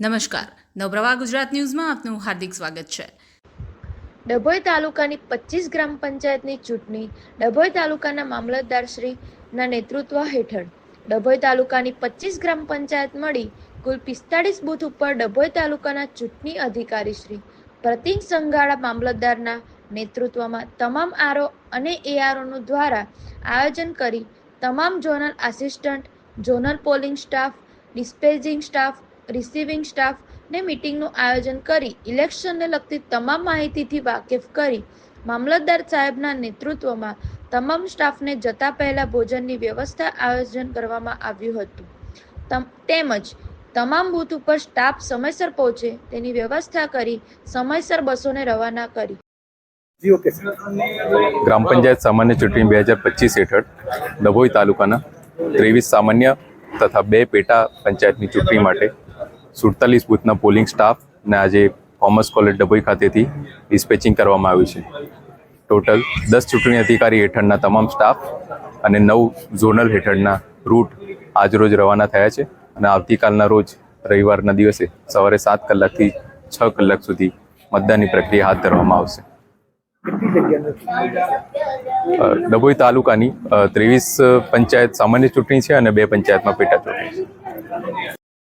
નમસ્કાર. નવપ્રવાહ ગુજરાત ન્યૂઝમાં આપનું હાર્દિક સ્વાગત છે. ડભોઈ તાલુકાની પચીસ ગ્રામ પંચાયતની ચૂંટણી ડભોઈ તાલુકાના મામલતદારશ્રીના નેતૃત્વ હેઠળ ડભોઈ તાલુકાની પચીસ ગ્રામ પંચાયત મળી કુલ પિસ્તાળીસ બૂથ ઉપર ડભોઈ તાલુકાના ચૂંટણી અધિકારી શ્રી પ્રતિક સંઘાળા મામલતદારના નેતૃત્વમાં તમામ આરઓ અને એઆરઓનું દ્વારા આયોજન કરી તમામ zonal assistant, zonal polling staff, dispatching staff receiving staff ને મિટિંગનું આયોજન કરી ઇલેક્શનને લગતી તમામ માહિતીથી વાકેફ કરી મામલતદાર સાહેબના નેતૃત્વમાં તમામ સ્ટાફને જતા પહેલા ભોજનની વ્યવસ્થા આયોજન કરવામાં આવ્યું હતું. તમ- તેમજ તમામ બૂથ ઉપર સ્ટાફ સમયસર પહોંચે તેની વ્યવસ્થા કરી સમયસર બસોને રવાના કરી. ગ્રામ પંચાયત સામાન્ય ચૂંટણી બે હજાર પચીસ હેઠળ ડભોઈ તાલુકાના ત્રેવીસ સામાન્ય તથા બે પેટા પંચાયતની ચૂંટણી માટે સુડતાલીસ બૂથના પોલિંગ સ્ટાફ ને આજે કોમર્સ કોલેજ ડભોઈ ખાતેથી ડિસ્પેચિંગ કરવામાં આવ્યું છે. ટોટલ દસ ચૂંટણી અધિકારી હેઠળના તમામ સ્ટાફ અને નવ ઝોનલ હેઠળના રૂટ આજરોજ રવાના થયા છે અને આવતીકાલના રોજ રવિવારના દિવસે સવારે સાત કલાકથી છ કલાક સુધી મતદાનની પ્રક્રિયા હાથ ધરવામાં આવશે. ડભોઈ તાલુકાની ત્રેવીસ પંચાયત સામાન્ય ચૂંટણી છે અને બે પંચાયતમાં પેટા ચૂંટણી છે.